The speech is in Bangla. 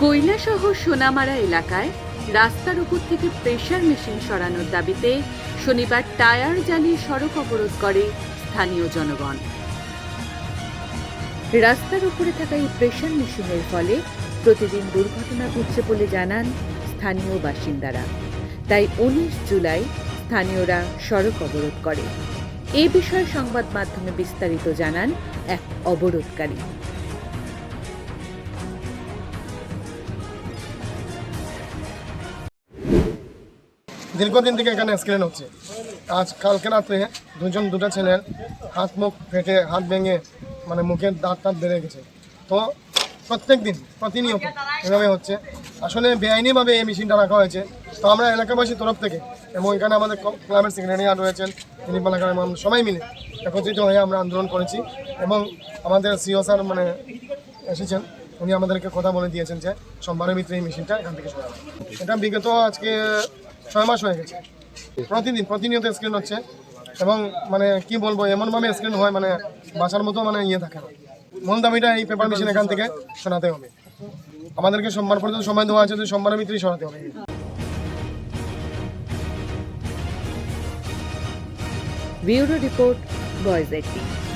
কৈলাসহ সোনামারা এলাকায় রাস্তার উপর থেকে প্রেশার মেশিন সরানোর দাবিতে শনিবার টায়ার জ্বালিয়ে সড়ক অবরোধ করে স্থানীয় জনগণ। রাস্তার উপরে থাকা এই প্রেশার মেশিনের ফলে প্রতিদিন দুর্ঘটনা ঘটছে বলে জানান স্থানীয় বাসিন্দারা। তাই উনিশ জুলাই স্থানীয়রা সড়ক অবরোধ করে। এ বিষয়ে সংবাদ মাধ্যমে বিস্তারিত জানান এক অবরোধকারী। দীর্ঘদিন থেকে এখানে অ্যাক্সিডেন্ট হচ্ছে। আজ কালকে রাত্রে দুজন, দুটো ছেলের হাত, মুখ ফেটে, হাত ভেঙে মানে মুখের দাঁত টাত বেড়ে গেছে। তো প্রত্যেক দিন প্রতিনিয়ত এভাবে হচ্ছে। আসলে বেআইনিভাবে এই মেশিনটা রাখা হয়েছে। তো আমরা এলাকাবাসীর তরফ থেকে এবং এখানে আমাদের ক্লাবের সেক্রেটারিয়ার রয়েছেন, তিনি এলাকার সবাই মিলে একত্রিত হয়ে আমরা আন্দোলন করেছি এবং আমাদের সিও স্যার মানে এসেছেন, উনি আমাদেরকে কথা বলে দিয়েছেন যে সোমবারের ভিতরে এই মেশিনটা এখান থেকে সরাবে এটা বিগত আজকে ছয় মাস হয়ে গেছে। প্রতিদিন, প্রতিনিয়ত স্ক্রিন হচ্ছে এবং মানে কি বলব এমনভাবে স্ক্রিন হয় মানে বাসার মতো মানে ইয়ে থাকে না। দাবিটা এই পেপার মেশিন এখান থেকে শোনাতে হবে। আমাদেরকে সোমবার পর্যন্ত সময় দেওয়া আছে যে সোমবারের ভিতরেই সরাতে হবে। Bureau report boys eighteen